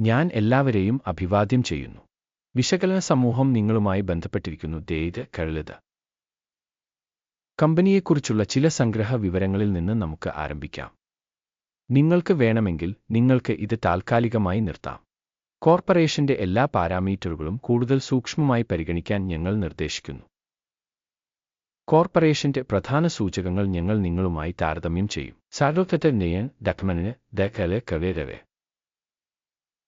ഞാൻ എല്ലാവരെയും അഭിവാദ്യം ചെയ്യുന്നു. വിശകലന സമൂഹം നിങ്ങളുമായി ബന്ധപ്പെട്ടിരിക്കുന്നു ദേത് കഴുലത്. കമ്പനിയെക്കുറിച്ചുള്ള ചില സംഗ്രഹ വിവരങ്ങളിൽ നിന്ന് നമുക്ക് ആരംഭിക്കാം. നിങ്ങൾക്ക് വേണമെങ്കിൽ നിങ്ങൾക്ക് ഇത് താൽക്കാലികമായി നിർത്താം. കോർപ്പറേഷന്റെ എല്ലാ പാരാമീറ്ററുകളും കൂടുതൽ സൂക്ഷ്മമായി പരിഗണിക്കാൻ ഞങ്ങൾ നിർദ്ദേശിക്കുന്നു. കോർപ്പറേഷന്റെ പ്രധാന സൂചകങ്ങൾ ഞങ്ങൾ നിങ്ങളുമായി താരതമ്യം ചെയ്യും. സാരോത്തത്തെ നെയ്യൻ ഡക്മനിന് ദക്കൽ കവേരവെ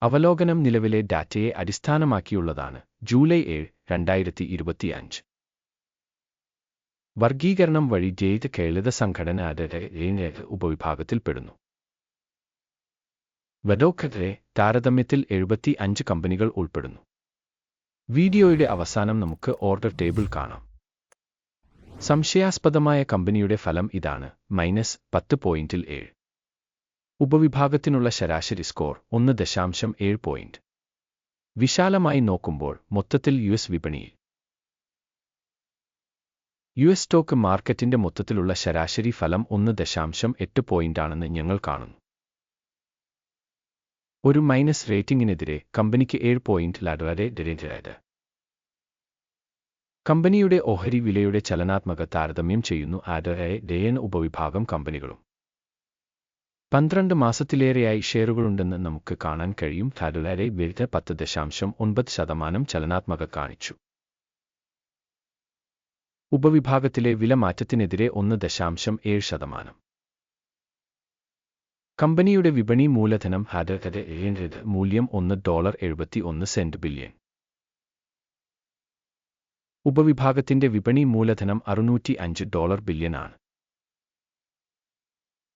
അവലോകനം നിലവിലെ ഡാറ്റയെ അടിസ്ഥാനമാക്കിയുള്ളതാണ് ജൂലൈ ഏഴ് രണ്ടായിരത്തി ഇരുപത്തിയഞ്ച് വർഗീകരണം വഴി ജയിത കേളിത സംഘടന ഉപവിഭാഗത്തിൽപ്പെടുന്നു. വഡോക്കറെ താരതമ്യത്തിൽ എഴുപത്തി അഞ്ച് കമ്പനികൾ ഉൾപ്പെടുന്നു. വീഡിയോയുടെ അവസാനം നമുക്ക് ഓർഡർ ടേബിൾ കാണാം. സംശയാസ്പദമായ കമ്പനിയുടെ ഫലം ഇതാണ് മൈനസ് പത്ത് പോയിന്റിൽ ഏഴ്. ഉപവിഭാഗത്തിനുള്ള ശരാശരി സ്കോർ ഒന്ന് ദശാംശം ഏഴ് പോയിന്റ് വിശാലമായി നോക്കുമ്പോൾ മൊത്തത്തിൽ യു എസ് വിപണിയിൽ. യു എസ് സ്റ്റോക്ക് മാർക്കറ്റിന്റെ മൊത്തത്തിലുള്ള ശരാശരി ഫലം ഒന്ന് ദശാംശം എട്ട് പോയിന്റാണെന്ന് ഞങ്ങൾ കാണുന്നു. ഒരു മൈനസ് റേറ്റിംഗിനെതിരെ കമ്പനിക്ക് ഏഴ് പോയിന്റ് ലാഡറെ ഡെരേറ്റഡ് കമ്പനിയുടെ ഓഹരി വിലയുടെ ചലനാത്മക താരതമ്യം ചെയ്യുന്നു ആഡറെ ഡെയൻ ഉപവിഭാഗം കമ്പനികളും. പന്ത്രണ്ട് മാസത്തിലേറെയായി ഷെയറുകളുണ്ടെന്ന് നമുക്ക് കാണാൻ കഴിയും. ഫാഡുലാരെ വിരുദ്ധ പത്ത് ദശാംശം ഒൻപത് ശതമാനം ചലനാത്മക കാണിച്ചു. ഉപവിഭാഗത്തിലെ വില മാറ്റത്തിനെതിരെ ഒന്ന് ദശാംശം ഏഴ് ശതമാനം. കമ്പനിയുടെ വിപണി മൂലധനം ഹാഡറെ മൂല്യം ഒന്ന് ഡോളർ എഴുപത്തി ഒന്ന് സെന്റ് ബില്യൺ. ഉപവിഭാഗത്തിന്റെ വിപണി മൂലധനം അറുന്നൂറ്റി അഞ്ച് ഡോളർ ബില്യനാണ്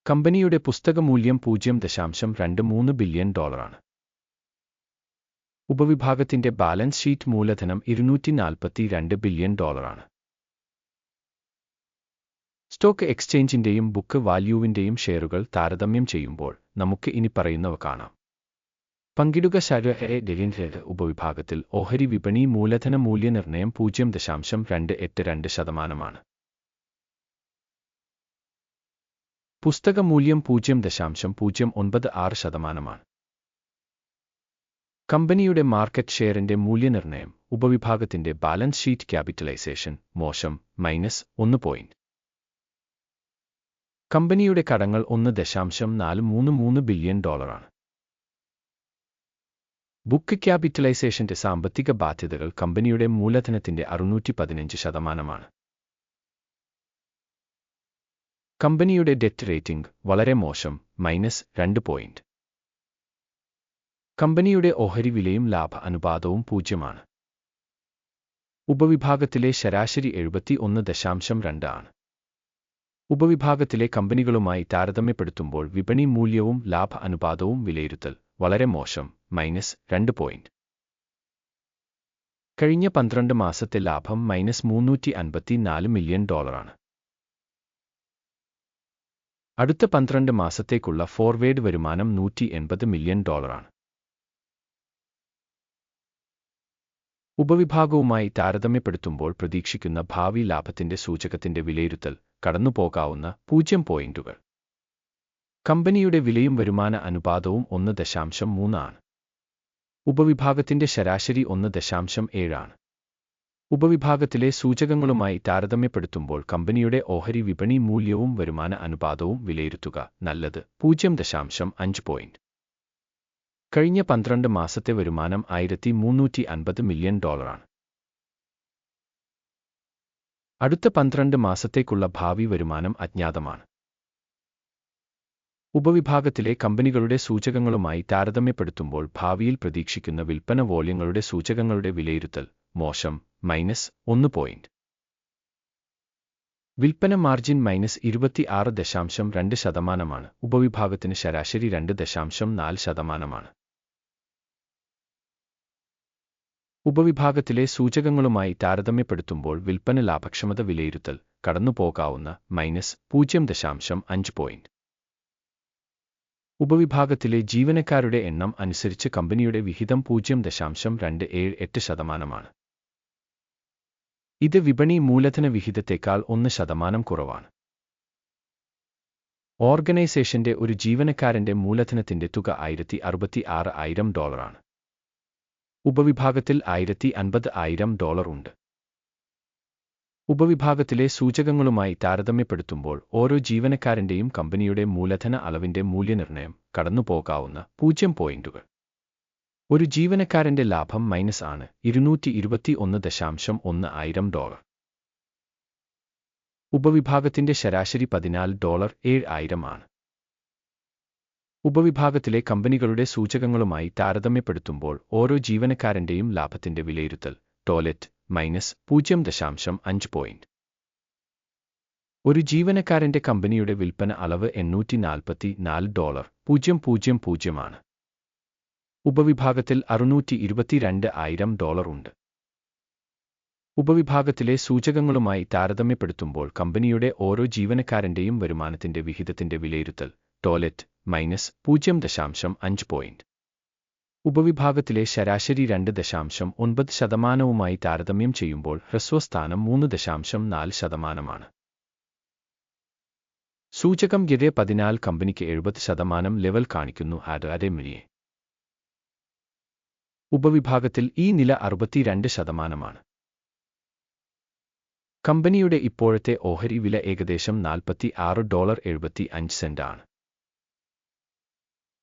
കമ്പനിയുടെ പുസ്തകമൂല്യം പൂജ്യം ദശാംശം രണ്ട് മൂന്ന് ബില്യൺ ഡോളറാണ്. ഉപവിഭാഗത്തിന്റെ ബാലൻസ് ഷീറ്റ് മൂലധനം ഇരുന്നൂറ്റി നാൽപ്പത്തി രണ്ട് ബില്യൺ ഡോളറാണ്. സ്റ്റോക്ക് എക്സ്ചേഞ്ചിന്റെയും ബുക്ക് വാല്യൂവിന്റെയും ഷെയറുകൾ താരതമ്യം ചെയ്യുമ്പോൾ നമുക്ക് ഇനി പറയുന്നവ കാണാം. പങ്കിടുക ശരീര ഉപവിഭാഗത്തിൽ ഓഹരി വിപണി മൂലധന മൂല്യനിർണയം പൂജ്യം ദശാംശം രണ്ട് എട്ട് രണ്ട് ശതമാനമാണ്. പുസ്തക മൂല്യം പൂജ്യം ദശാംശം പൂജ്യം ഒൻപത് ആറ് ശതമാനമാണ്. കമ്പനിയുടെ മാർക്കറ്റ് ഷെയറിന്റെ മൂല്യനിർണയം ഉപവിഭാഗത്തിന്റെ ബാലൻസ് ഷീറ്റ് ക്യാപിറ്റലൈസേഷൻ മോശം മൈനസ് ഒന്ന് പോയിന്റ് കമ്പനിയുടെ കടങ്ങൾ ഒന്ന് ദശാംശം നാല് മൂന്ന് മൂന്ന് ബില്യൺ ഡോളറാണ് ബുക്ക് ക്യാപിറ്റലൈസേഷന്റെ സാമ്പത്തിക ബാധ്യതകൾ കമ്പനിയുടെ മൂലധനത്തിന്റെ അറുന്നൂറ്റി പതിനഞ്ച് ശതമാനമാണ്. കമ്പനിയുടെ ഡെറ്റ് റേറ്റിംഗ് വളരെ മോശം മൈനസ് രണ്ട് പോയിന്റ്. കമ്പനിയുടെ ഓഹരി വിലയും ലാഭ അനുപാതവും പൂജ്യമാണ്. ഉപവിഭാഗത്തിലെ ശരാശരി എഴുപത്തി ഒന്ന് ദശാംശം രണ്ട് ആണ്. ഉപവിഭാഗത്തിലെ കമ്പനികളുമായി താരതമ്യപ്പെടുത്തുമ്പോൾ വിപണി മൂല്യവും ലാഭ അനുപാതവും വിലയിരുത്തൽ വളരെ മോശം മൈനസ് രണ്ട് പോയിന്റ്. കഴിഞ്ഞ പന്ത്രണ്ട് മാസത്തെ ലാഭം മൈനസ് മുന്നൂറ്റി അൻപത്തി നാല് മില്യൺ ഡോളറാണ്. അടുത്ത പന്ത്രണ്ട് മാസത്തേക്കുള്ള ഫോർവേഡ് വരുമാനം നൂറ്റി എൺപത് മില്യൺ ഡോളറാണ്. ഉപവിഭാഗവുമായി താരതമ്യപ്പെടുത്തുമ്പോൾ പ്രതീക്ഷിക്കുന്ന ഭാവി ലാഭത്തിന്റെ സൂചകത്തിന്റെ വിലയിരുത്തൽ കടന്നുപോകാവുന്ന പൂജ്യം പോയിന്റുകൾ. കമ്പനിയുടെ വിലയും വരുമാന അനുപാതവും ഒന്ന് ദശാംശം മൂന്നാണ് ഉപവിഭാഗത്തിന്റെ ശരാശരി ഒന്ന് ദശാംശം ഏഴാണ് ഉപവിഭാഗത്തിലെ സൂചകങ്ങളുമായി താരതമ്യപ്പെടുത്തുമ്പോൾ കമ്പനിയുടെ ഓഹരി വിപണി മൂല്യവും വരുമാന അനുപാതവും വിലയിരുത്തുക നല്ലത്. പൂജ്യം ദശാംശം അഞ്ച് പോയിന്റ് കഴിഞ്ഞ പന്ത്രണ്ട് മാസത്തെ വരുമാനം ആയിരത്തി മുന്നൂറ്റി അൻപത് മില്യൺ ഡോളറാണ്. അടുത്ത പന്ത്രണ്ട് മാസത്തേക്കുള്ള ഭാവി വരുമാനം അജ്ഞാതമാണ്. ഉപവിഭാഗത്തിലെ കമ്പനികളുടെ സൂചകങ്ങളുമായി താരതമ്യപ്പെടുത്തുമ്പോൾ ഭാവിയിൽ പ്രതീക്ഷിക്കുന്ന വിൽപ്പന വോള്യങ്ങളുടെ സൂചകങ്ങളുടെ വിലയിരുത്തൽ മോശം മൈനസ് ഒന്ന് പോയിന്റ് വിൽപ്പന മാർജിൻ മൈനസ് ഇരുപത്തി ആറ് ദശാംശം രണ്ട് ശതമാനമാണ്. ഉപവിഭാഗത്തിന് ശരാശരി രണ്ട് ദശാംശം നാല് ശതമാനമാണ്. ഉപവിഭാഗത്തിലെ സൂചകങ്ങളുമായി താരതമ്യപ്പെടുത്തുമ്പോൾ വിൽപ്പന ലാഭക്ഷമത വിലയിരുത്തൽ കടന്നുപോകാവുന്ന മൈനസ് പൂജ്യം ദശാംശം അഞ്ച് പോയിന്റ് ഉപവിഭാഗത്തിലെ ജീവനക്കാരുടെ എണ്ണം അനുസരിച്ച് കമ്പനിയുടെ വിഹിതം പൂജ്യം ദശാംശം രണ്ട് ഏഴ് എട്ട് ശതമാനമാണ്. ഇത് വിപണി മൂലധന വിഹിതത്തേക്കാൾ ഒന്ന് ശതമാനം കുറവാണ്. ഓർഗനൈസേഷന്റെ ഒരു ജീവനക്കാരന്റെ മൂലധനത്തിന്റെ തുക ആയിരത്തി അറുപത്തി ആറ് ആയിരം ഡോളറാണ്. ഉപവിഭാഗത്തിൽ ആയിരത്തി അൻപത് ആയിരം ഡോളർ ഉണ്ട്. ഉപവിഭാഗത്തിലെ സൂചകങ്ങളുമായി താരതമ്യപ്പെടുത്തുമ്പോൾ ഓരോ ജീവനക്കാരന്റെയും കമ്പനിയുടെ മൂലധന അളവിന്റെ മൂല്യനിർണയം കടന്നുപോകാവുന്ന പൂജ്യം പോയിന്റുകൾ. ഒരു ജീവനക്കാരന്റെ ലാഭം മൈനസ് ആണ്. ഇരുന്നൂറ്റി ഇരുപത്തി ഒന്ന് ദശാംശം ഒന്ന് ആയിരം ഡോളർ. ഉപവിഭാഗത്തിന്റെ ശരാശരി പതിനാല് ഡോളർ ഏഴ് ആയിരം ആണ്. ഉപവിഭാഗത്തിലെ കമ്പനികളുടെ സൂചകങ്ങളുമായി താരതമ്യപ്പെടുത്തുമ്പോൾ ഓരോ ജീവനക്കാരന്റെയും ലാഭത്തിന്റെ വിലയിരുത്തൽ ടോയ്ലറ്റ് മൈനസ് പൂജ്യം ദശാംശം അഞ്ച് പോയിന്റ്. ഒരു ജീവനക്കാരന്റെ കമ്പനിയുടെ വിൽപ്പന അളവ് എണ്ണൂറ്റി നാൽപ്പത്തി നാല് ഡോളർ പൂജ്യം പൂജ്യം പൂജ്യമാണ് ഉപവിഭാഗത്തിൽ അറുന്നൂറ്റി ഇരുപത്തിരണ്ട് ആയിരം ഡോളർ ഉണ്ട്. ഉപവിഭാഗത്തിലെ സൂചകങ്ങളുമായി താരതമ്യപ്പെടുത്തുമ്പോൾ കമ്പനിയുടെ ഓരോ ജീവനക്കാരന്റെയും വരുമാനത്തിന്റെ വിഹിതത്തിന്റെ വിലയിരുത്തൽ ടോയ്ലറ്റ് മൈനസ് പൂജ്യം ദശാംശം അഞ്ച് പോയിന്റ്. ഉപവിഭാഗത്തിലെ ശരാശരി രണ്ട് ദശാംശം ഒൻപത് ശതമാനവുമായി താരതമ്യം ചെയ്യുമ്പോൾ ഹ്രസ്വസ്ഥാനം മൂന്ന് ദശാംശം നാല് ശതമാനമാണ്. സൂചകം ഗിരെ പതിനാല് കമ്പനിക്ക് എഴുപത് ശതമാനം ലെവൽ കാണിക്കുന്നു ആഡാരെ മിലിയെ ഉപവിഭാഗത്തിൽ ഈ നില അറുപത്തിരണ്ട് ശതമാനമാണ്. കമ്പനിയുടെ ഇപ്പോഴത്തെ ഓഹരി വില ഏകദേശം നാൽപ്പത്തി ആറ് ഡോളർ എഴുപത്തി അഞ്ച് സെന്റാണ്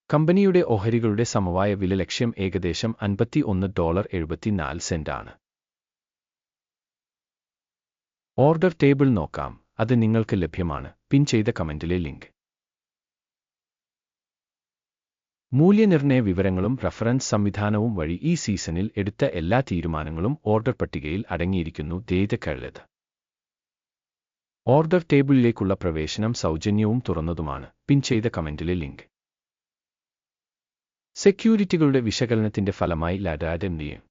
കമ്പനിയുടെ ഓഹരികളുടെ സമവായ വില ലക്ഷ്യം ഏകദേശം അൻപത്തി ഒന്ന് ഡോളർ എഴുപത്തിനാല് സെന്റാണ് ഓർഡർ ടേബിൾ നോക്കാം. അത് നിങ്ങൾക്ക് ലഭ്യമാണ്. പിൻ ചെയ്ത കമന്റിലെ ലിങ്ക്. മൂല്യനിർണയ വിവരങ്ങളും റഫറൻസ് സംവിധാനവും വഴി ഈ സീസണിൽ എടുത്ത എല്ലാ തീരുമാനങ്ങളും ഓർഡർ പട്ടികയിൽ അടങ്ങിയിരിക്കുന്നു. ദേത കഴുത് ഓർഡർ ടേബിളിലേക്കുള്ള പ്രവേശനം സൗജന്യവും തുറന്നതുമാണ്. പിൻ ചെയ്ത കമന്റിലെ ലിങ്ക്. സെക്യൂരിറ്റികളുടെ വിശകലനത്തിന്റെ ഫലമായി ലഡാഡം നിയം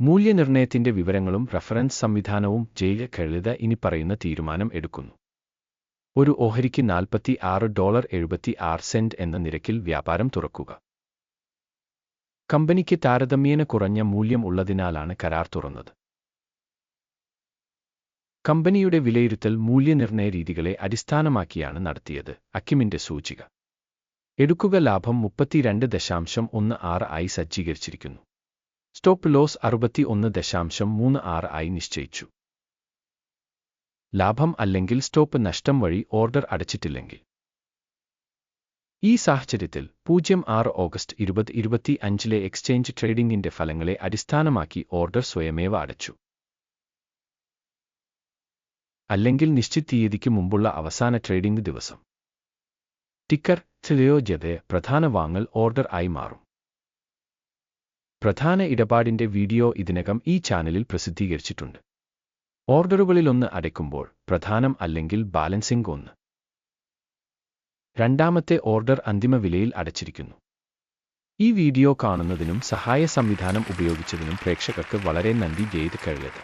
മൂല്യനിർണയത്തിന്റെ വിവരങ്ങളും റഫറൻസ് സംവിധാനവും ജയില കഴുത ഇനി പറയുന്ന തീരുമാനം എടുക്കുന്നു. ഒരു ഓഹരിക്ക് നാൽപ്പത്തി ആറ് ഡോളർ എഴുപത്തി ആറ് സെന്റ് എന്ന നിരക്കിൽ വ്യാപാരം തുറക്കുക. കമ്പനിക്ക് താരതമ്യേന കുറഞ്ഞ മൂല്യം ഉള്ളതിനാലാണ് കരാർ തുറന്നത്. കമ്പനിയുടെ വിലയിരുത്തൽ മൂല്യനിർണയ രീതികളെ അടിസ്ഥാനമാക്കിയാണ് നടത്തിയത് അക്കിമിന്റെ സൂചിക. എടുക്കുക ലാഭം മുപ്പത്തിരണ്ട് ദശാംശം ഒന്ന് ആറ് ആയി സജ്ജീകരിച്ചിരിക്കുന്നു. സ്റ്റോപ്പ് ലോസ് അറുപത്തി ഒന്ന് ദശാംശം മൂന്ന് ആറ് ആയി നിശ്ചയിച്ചു. ലാഭം അല്ലെങ്കിൽ സ്റ്റോപ്പ് നഷ്ടം വഴി ഓർഡർ അടച്ചിട്ടില്ലെങ്കിൽ. ഈ സാഹചര്യത്തിൽ പൂജ്യം ആറ് ഓഗസ്റ്റ് ഇരുപത് ഇരുപത്തി അഞ്ചിലെ എക്സ്ചേഞ്ച് ട്രേഡിംഗിന്റെ ഫലങ്ങളെ അടിസ്ഥാനമാക്കി ഓർഡർ സ്വയമേവ അടച്ചു. അല്ലെങ്കിൽ നിശ്ചിത തീയതിക്ക് മുമ്പുള്ള അവസാന ട്രേഡിംഗ് ദിവസം. ടിക്കർ ചിലയോ പ്രധാന വാങ്ങൽ ഓർഡർ ആയി മാറും. പ്രധാന ഇടപാടിന്റെ വീഡിയോ ഇതിനകം ഈ ചാനലിൽ പ്രസിദ്ധീകരിച്ചിട്ടുണ്ട്. ഓർഡറുകളിലൊന്ന് അടയ്ക്കുമ്പോൾ പ്രധാനം അല്ലെങ്കിൽ ബാലൻസിംഗ് ഒന്ന്. രണ്ടാമത്തെ ഓർഡർ അന്തിമ വിലയിൽ അടച്ചിരിക്കുന്നു. ഈ വീഡിയോ കാണുന്നതിനും സഹായ സംവിധാനം ഉപയോഗിച്ചതിനും പ്രേക്ഷകർക്ക് വളരെ നന്ദി ചെയ്ത് കഴിയത്